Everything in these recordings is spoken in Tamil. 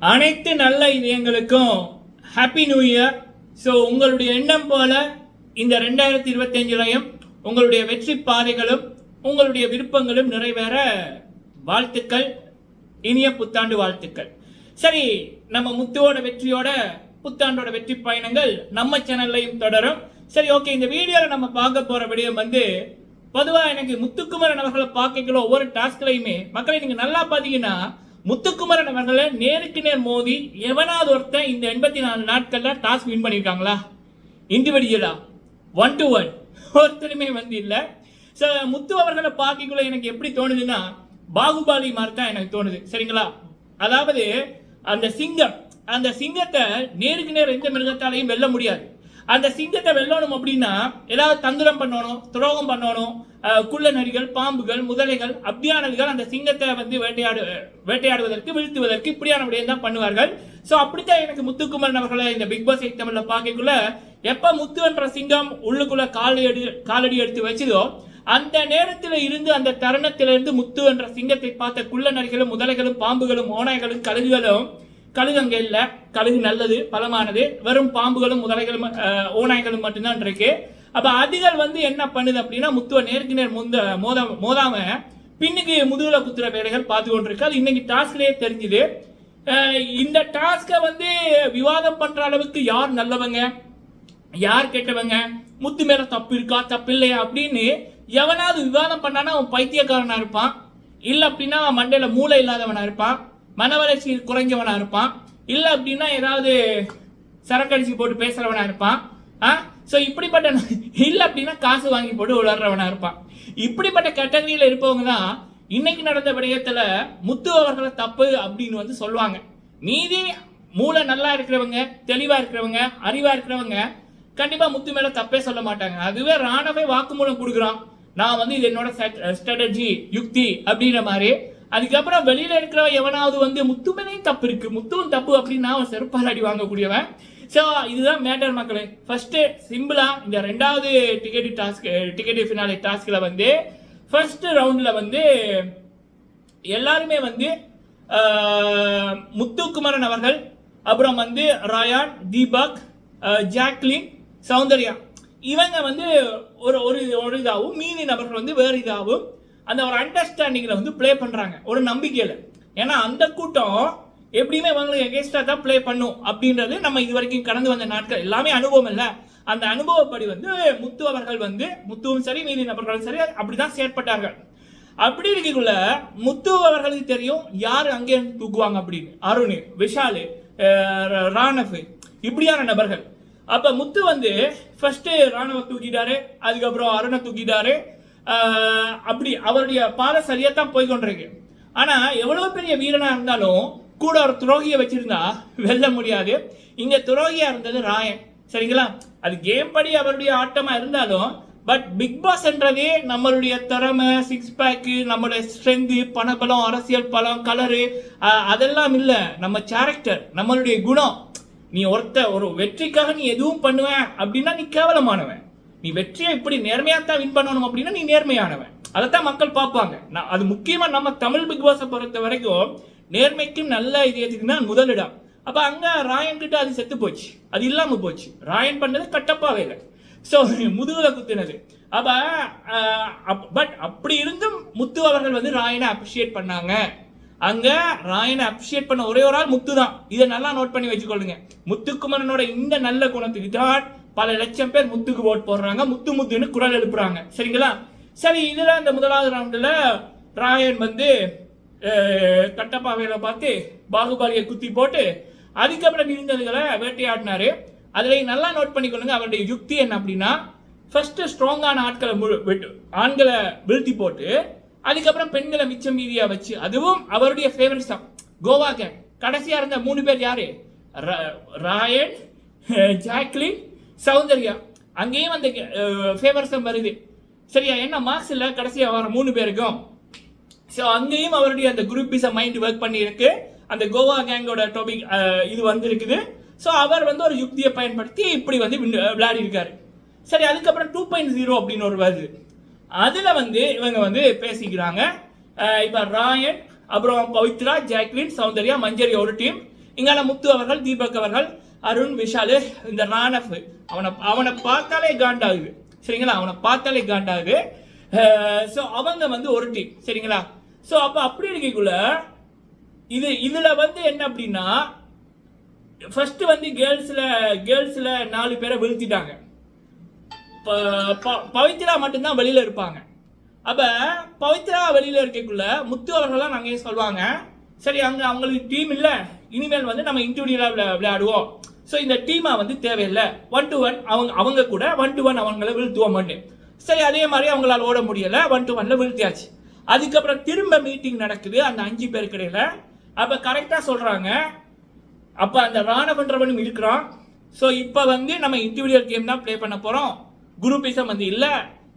அனைத்து நல்ல இதயங்களுக்கும் ஹாப்பி நியூ இயர் ஸோ உங்களுடைய எண்ணம் போல இந்த ரெண்டாயிரத்தி இருபத்தஞ்சிலையும் உங்களுடைய வெற்றி பாதைகளும் உங்களுடைய விருப்பங்களும் நிறைவேற வாழ்த்துக்கள் இனிய புத்தாண்டு வாழ்த்துக்கள். சரி நம்ம முத்துவோட வெற்றியோட புத்தாண்டோட வெற்றி பயணங்கள் நம்ம சேனல்லையும் தொடரும். சரி ஓகே இந்த வீடியோவில் நம்ம பார்க்க போகிற விடயம் வந்து பொதுவாக எனக்கு முத்துக்குமரன் அவர்களை பார்க்கல ஒவ்வொரு டாஸ்க்லையுமே மக்களை நீங்கள் நல்லா பார்த்தீங்கன்னா முத்துக்குமரன் அவர்களை நேருக்கு நேர் மோதி எவனாவது ஒருத்தன் இந்த எண்பத்தி நாலு நாட்களில் டாஸ்க் வின் பண்ணியிருக்காங்களா இண்டிவிஜுவலா ஒன் டு ஒன் ஒருத்தருமே வந்து இல்லை. ஸோ முத்து அவர்களை பார்க்கக்குள்ள எனக்கு எப்படி தோணுதுன்னா பாகுபாலி மாதிரி தான் எனக்கு தோணுது. சரிங்களா? அதாவது அந்த சிங்கம் அந்த சிங்கத்தை நேருக்கு நேர் எந்த மிருகத்தாலையும் வெல்ல முடியாது. அந்த சிங்கத்தை வெல்லணும் அப்படின்னா ஏதாவது தந்திரம் பண்ணணும் துரோகம் பண்ணணும் குள்ள நரிகள் பாம்புகள் முதலைகள் அப்படியானதுகள் அந்த சிங்கத்தை வந்து வேட்டையாடு வேட்டையாடுவதற்கு வீழ்த்துவதற்கு இப்படியான விடயம் தான் பண்ணுவார்கள். ஸோ அப்படித்தான் எனக்கு முத்துக்குமரன் அவர்களை இந்த பிக் பாஸ் எயிட் தமிழ்ல பார்க்கக்குள்ள எப்ப முத்து என்ற சிங்கம் உள்ளுக்குள்ள காலடி காலடி எடுத்து வச்சதோ அந்த நேரத்தில் இருந்து அந்த தருணத்திலிருந்து முத்து என்ற சிங்கத்தை பார்த்த குள்ள நரிகளும் முதலைகளும் பாம்புகளும் ஓநாய்களும் கழுகுகளும் கழுகு அங்கே இல்லை கழுகு நல்லது பலமானது வெறும் பாம்புகளும் முதலைகளும் ஓநாய்களும் மட்டும்தான் இருக்கு. அப்போ அதுகள் வந்து என்ன பண்ணுது அப்படின்னா முத்துவ நேருக்கு நேர் முந்த மோத மோதாம பின்னுக்கு முதுகுல குத்துற வேலைகள் பார்த்து கொண்டிருக்கு. அது இன்னைக்கு டாஸ்க்லேயே தெரிஞ்சுது. இந்த டாஸ்கை வந்து விவாதம் பண்ற அளவுக்கு யார் நல்லவங்க? யார் கெட்டவங்க? முத்து மேல தப்பு இருக்கா தப்பு இல்லையா அப்படின்னு எவனாவது விவாதம் பண்ணானா அவன் பைத்தியக்காரனா இருப்பான். இல்லை அப்படின்னா மண்டையில் மண்டையில மூளை இல்லாதவனா இருப்பான். மன வளர்ச்சி குறைஞ்சவனா இருப்பான். இல்லை அப்படின்னா ஏதாவது சரக்கடிச்சு போட்டு பேசுறவனா இருப்பான். ஆ ஸோ இப்படிப்பட்ட இல்லை அப்படின்னா காசு வாங்கி போட்டு உளர்றவனா இருப்பான். இப்படிப்பட்ட கேட்டகரியில் இருப்பவங்க தான் இன்னைக்கு நடந்த விடயத்தில் முத்து அவர்களை தப்பு அப்படின்னு வந்து சொல்லுவாங்க. மீதி மூளை நல்லா இருக்கிறவங்க தெளிவாக இருக்கிறவங்க அறிவாக இருக்கிறவங்க கண்டிப்பாக முத்து மேலே தப்பே சொல்ல மாட்டாங்க. அதுவே ராணவே வாக்குமூலம் கொடுக்குறான். நான் வந்து இது என்னோட ஸ்ட்ராட்டஜி யுக்தி அப்படின்ற மாதிரி. அதுக்கப்புறம் வெளியில இருக்கிறவன் எவனாவது வந்து முத்து மேலேயும் தப்பு இருக்கு. முத்துவும் தப்பு அப்படின்னா அவன் செருப்பால் அடி வாங்கக்கூடியவன். ஸோ இதுதான் மேட்டர் மக்களே. ஃபர்ஸ்ட்டு சிம்பிளா இந்த ரெண்டாவது டிக்கெட் டாஸ்க் டிக்கெட் ஃபினாலே டாஸ்கில் வந்து ஃபர்ஸ்ட் ரவுண்டில் வந்து எல்லாருமே வந்து முத்துக்குமரன் அவர்கள் அப்புறம் வந்து ராயான் தீபக் ஜாக்லின் சௌந்தர்யா. இவங்க வந்து ஒரு ஒரு ஒரு இதாகவும் மீதி நபர்கள் வந்து வேறு இதாகவும் அந்த ஒரு அண்டர்ஸ்டாண்டிங்கில் வந்து ப்ளே பண்ணுறாங்க ஒரு நம்பிக்கையில். ஏன்னா அந்த கூட்டம் எப்படியுமே இவங்களுக்கு எகேன்ஸ்டாக தான் ப்ளே பண்ணும் அப்படின்றது நம்ம இது வரைக்கும் கடந்து வந்த நாட்கள். எல்லாமே அனுபவம் இல்லை. அந்த அனுபவப்படி வந்து முத்து அவர்கள் வந்து முத்துவும் சரி மீதி நபர்களும் சரி அப்படிதான் செயற்பட்டார்கள். அப்படி இருக்கக்குள்ள முத்து அவர்களுக்கு தெரியும் யார் அங்கே இருந்து தூக்குவாங்க அப்படின்னு. அருண் விஷாலு ராணவ் இப்படியான நபர்கள். அப்போ முத்து வந்து ஃபர்ஸ்ட் ராணுவ தூக்கிட்டாரு அதுக்கப்புறம் அருணை தூக்கிட்டாரு. அப்படி அவருடைய பாதை சரியாக தான் போய் கொண்டிருக்கு. ஆனால் எவ்வளோ பெரிய வீரனாக இருந்தாலும் கூட ஒரு துரோகியை வச்சிருந்தா வெல்ல முடியாது. இங்கே துரோகியாக இருந்தது ராயன். சரிங்களா? அது கேம் படி அவருடைய ஆட்டமாக இருந்தாலும் பட் பிக் பாஸ் என்றதே நம்மளுடைய திறமை சிக்ஸ் பேக்கு நம்மளுடைய ஸ்ட்ரென்த்து பணபலம் அரசியல் பலம் கலரு அதெல்லாம் இல்லை. நம்ம கேரக்டர் நம்மளுடைய குணம். நீ ஒருத்த ஒரு வெற்றிக்காக நீ எதுவும் பண்ணுவேன் அப்படின்னா நீ கேவலமானவன். நீ வெற்றியை இப்படி நேர்மையாக தான் வின் பண்ணணும் அப்படின்னா நீ நேர்மையானவன். அதைத்தான் மக்கள் பார்ப்பாங்க. நான் அது முக்கியமாக நம்ம தமிழ் பிக் பாஸை பொறுத்த வரைக்கும் நேர்மைக்கும் நல்ல இதயத்துக்கு தான் முதலிடம். அப்போ அங்கே ராயன் கிட்ட அது செத்து போச்சு. அது இல்லாமல் போச்சு. ராயன் பண்ணது கட்டப்பாவே இல்லை. ஸோ முதுகில் குத்துனது. அப்போ பட் அப்படி இருந்தும் முத்து அவர்கள் வந்து ராயனை அப்ரிஷியேட் பண்ணாங்க. அங்கே ராயனை அப்ரிஷியேட் பண்ண ஒரே ஒரு ஆள் முத்து தான். இதை நல்லா நோட் பண்ணி வச்சுக்கொள்ளுங்க. முத்துக்குமரனோட இந்த நல்ல குணத்துக்கு தான் பல லட்சம் பேர் முத்துக்கு ஓட் போடுறாங்க. முத்து முத்துன்னு குரல் எழுப்புறாங்க. சரிங்களா? சரி இதில் இந்த முதலாவது ரவுண்டுல ராயன் வந்து கட்டப்பாவையில பார்த்து பாகுபாலியை குத்தி போட்டு அதுக்கப்புறம் இருந்ததுகளை வேட்டையாடினாரு. அதில் நல்லா நோட் பண்ணிக்கொள்ளுங்க அவருடைய யுக்தி என்ன அப்படின்னா ஃபஸ்ட்டு ஸ்ட்ராங்கான ஆட்களை முழு- வெட்டு- ஆண்களை வீழ்த்தி போட்டு அதுக்கப்புறம் பெண்களை மிச்சம் மீதியாக வச்சு அதுவும் அவருடைய ஃபேவரட்ஸ் தான் கோவா கேங் கடைசியாக இருந்த மூணு பேர் யார்? ர- ராயன் ஜாக்லின் சௌந்தர்யா. அங்கேயும் அந்த ஃபேவரட்ஸம் வருது. சரியா என்ன மார்க்ஸ் இல்லை? கடைசியாக வர மூணு பேருக்கும். ஸோ அங்கேயும் அவருடைய அந்த குரூப்பிச மைண்ட் ஒர்க் பண்ணியிருக்கு. அந்த கோவா கேங்கோட டாபிக் இது வந்திருக்குது. ஸோ அவர் வந்து ஒரு யுக்தியை பயன்படுத்தி இப்படி வந்து விளையாடி இருக்காரு சரி அதுக்கப்புறம் டூ பாயிண்ட் ஜீரோ அப்படின்னு ஒரு வருது. அதில் வந்து இவங்க வந்து பேசிக்கிறாங்க. இப்போ ராயன் அப்புறம் பவித்ரா ஜாக்லின் சௌந்தர்யா மஞ்சரி ஒரு டீம் இங்கால முத்து அவர்கள் தீபக் அவர்கள் அருண் விஷாலு இந்த ராணஃப் அவனை அவனை பார்த்தாலே காண்டாகுது. சரிங்களா? அவனை பார்த்தாலே காண்டாகுது. ஸோ அவங்க வந்து ஒரு டீம் சரிங்களா? ஸோ அப்போ அப்படி இருக்கக்குள்ள இது இதில் வந்து என்ன அப்படின்னா ஃபர்ஸ்ட் வந்து கேர்ள்ஸில் கேர்ள்ஸில் நாலு பேரை வீழ்த்திட்டாங்க. ப- பவித்ரா மட்டும்தான் வெளியில் இருப்பாங்க. அப்போ பவித்ரா வெளியில் இருக்கக்குள்ள முத்து அவர்கள்லாம் நாங்கள் சொல்லுவாங்க சரி அங்கே அவங்களுக்கு டீம் இல்லை இனிமேல் வந்து நம்ம இன்டிவிஜுவலாக விளை விளையாடுவோம். ஸோ இந்த டீமை வந்து தேவையில்லை. ஒன் டு ஒன் அவங்க அவங்க கூட ஒன் டு ஒன் அவங்கள வீழ்த்துவோம்னு சரி அதே மாதிரி அவங்களால ஓட முடியலை. ஒன் டு ஒன்ல வீழ்த்தியாச்சு. அதுக்கப்புறம் திரும்ப மீட்டிங் நடக்குது அந்த அஞ்சு பேர் கடையில். அப்போ கரெக்டாக சொல்கிறாங்க அப்போ அந்த ராணவன்றவனும் இருக்கிறான். ஸோ இப்போ வந்து நம்ம இண்டிவிஜுவல் கேம் தான் ப்ளே பண்ண போகிறோம் குரூப்பிசம் வந்து இல்லை.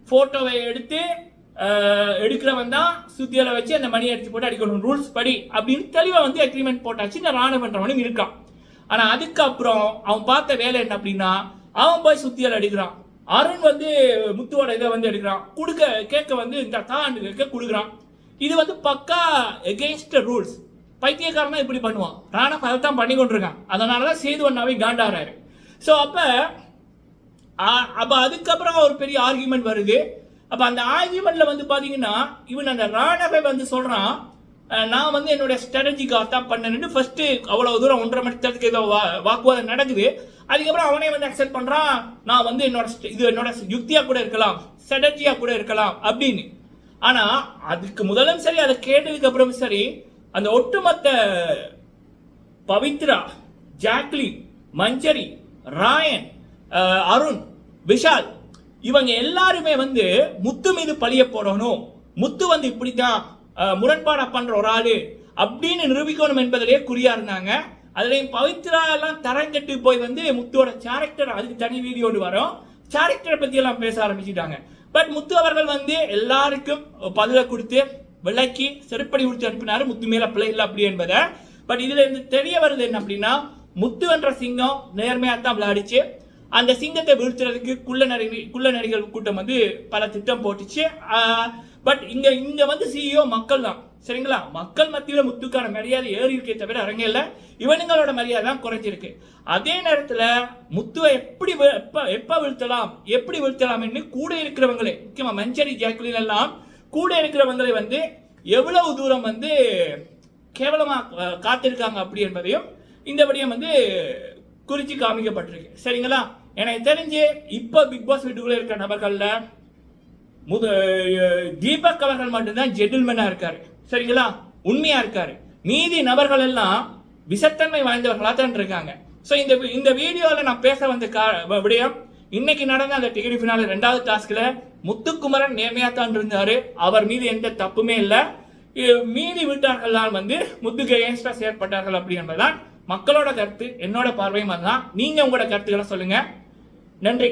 ஃபோட்டோவை எடுத்து எடுக்கிறவன் தான் சுத்தியில் வச்சு அந்த மணி அடிச்சு போட்டு அடிக்கணும். ரூல்ஸ் படி அப்படின்னு தெளிவாக வந்து அக்ரிமெண்ட் போட்டாச்சு. இந்த ராணவன்றவனும் இருக்கான். ஆனால் அதுக்கப்புறம் அவன் பார்த்த வேலை என்ன அப்படின்னா அவன் போய் சுத்தியல் அடிக்கிறான் அருண் வந்து முத்துவோட இதை வந்து எடுக்கிறான். கொடுக்க கேட்க வந்து இந்த தான் கேட்க கொடுக்குறான். இது வந்து பக்கா எகெயின்ஸ்ட் ரூல்ஸ் பைத்தியக்காரனா இப்படி பண்ணுவான். ராணா அதை தான் பண்ணி கொண்டிருக்கான். அதனால தான் சேது அண்ணாவே காண்டாடுறாரு ஸோ அப்போ அப்போ அதுக்கப்புறம் ஒரு பெரிய ஆர்கியூமெண்ட் வருது. அப்போ அந்த ஆர்கியூமெண்ட்ல வந்து பார்த்தீங்கன்னா இவன் அந்த ராணவை வந்து சொல்கிறான் நான் வந்து என்னுடைய ஸ்ட்ராட்டஜிக்காக தான் பண்ணேன்னு ஃபஸ்ட்டு அவ்வளோ தூரம் ஒன்றரை மணி நேரத்துக்கு ஏதோ வா வாக்குவாதம் நடக்குது. அதுக்கப்புறம் அவனே வந்து அக்செப்ட் பண்ணுறான் நான் வந்து என்னோட இது என்னோட யுக்தியாக கூட இருக்கலாம் ஸ்ட்ராட்டஜியாக கூட இருக்கலாம் அப்படின்னு. ஆனால் அதுக்கு முதலும் சரி அதை கேட்டதுக்கு அப்புறம் சரி அந்த ஒட்டுமொத்த பவித்ரா ஜாக்லின் மஞ்சரி ராயன் அருண் விஷால் இவங்க எல்லாருமே வந்து முத்து மீது பழிய போடணும். முத்து வந்து இப்படித்தான் தான் முரண்பாடா பண்ணுற ஒரு ஆள் அப்படின்னு நிரூபிக்கணும் என்பதிலேயே குறியாக இருந்தாங்க. அதுலேயும் பவித்ரா எல்லாம் தரங்கட்டு போய் வந்து முத்துவோட கேரக்டர் அதுக்கு தனி வீடியோ ஒன்று வரும். கேரக்டரை பற்றியெல்லாம் பேச ஆரம்பிச்சிட்டாங்க. பட் முத்து அவர்கள் வந்து எல்லாருக்கும் பதிலை கொடுத்து விளக்கி செருப்படி கொடுத்து அனுப்பினார். முத்து மேல பிள்ளை இல்லை அப்படி என்பதை. பட் இதுல இருந்து தெரிய வருது என்ன அப்படின்னா முத்து என்ற சிங்கம் நேர்மையாக தான் விளையாடிச்சு. அந்த சிங்கத்தை வீழ்த்துறதுக்கு குள்ள நரி குள்ள நரிகள் கூட்டம் வந்து பல திட்டம் போட்டுச்சு. பட் இங்க இங்க வந்து சிஇஓ மக்கள் தான் சரிங்களா? மக்கள் மத்தியில் முத்துக்கான மரியாதை ஏறி இருக்கே தவிர அரங்கையில் இவனுங்களோட மரியாதை தான் குறைஞ்சிருக்கு. அதே நேரத்தில் முத்துவை எப்படி எப்போ எப்போ வீழ்த்தலாம் எப்படி வீழ்த்தலாம்னு கூட இருக்கிறவங்களே முக்கியமாக மஞ்சரி ஜாக்லின் எல்லாம் கூட இருக்கிறவங்களை வந்து எவ்வளவு தூரம் வந்து கேவலமாக காத்திருக்காங்க அப்படி என்பதையும் இந்த விடயம் வந்து குறித்து காமிக்கப்பட்டிருக்கு. சரிங்களா? எனக்கு தெரிஞ்சு இப்போ பிக் பாஸ் வீட்டுக்குள்ள இருக்கிற நபர்களில் முத தீபக் அவர்கள் மட்டும்தான் ஜென்டில்மேனா இருக்காரு. சரிங்களா? உண்மையாக இருக்காரு. மீதி நபர்கள் எல்லாம் விசத்தன்மை வாய்ந்தவர்களாக தான் இருக்காங்க. ஸோ இந்த இந்த வீடியோவில் நான் பேச வந்த கா வ- விடயம் இன்னைக்கு நடந்த அந்த டிகிரி ஃபினால ரெண்டாவது டாஸ்கில் முத்துக்குமரன் நேர்மையாக தான் இருந்தார். அவர் மீது எந்த தப்புமே இல்லை. மீதி வீட்டார்கள்லாம் வந்து முத்துக்கு எகேன்ஸ்டா செயற்பட்டார்கள் அப்படி என்பதுதான் மக்களோட கருத்து. என்னோட பார்வையும் அதுதான். நீங்கள் உங்களோட கருத்துக்களை சொல்லுங்கள் நன்றி.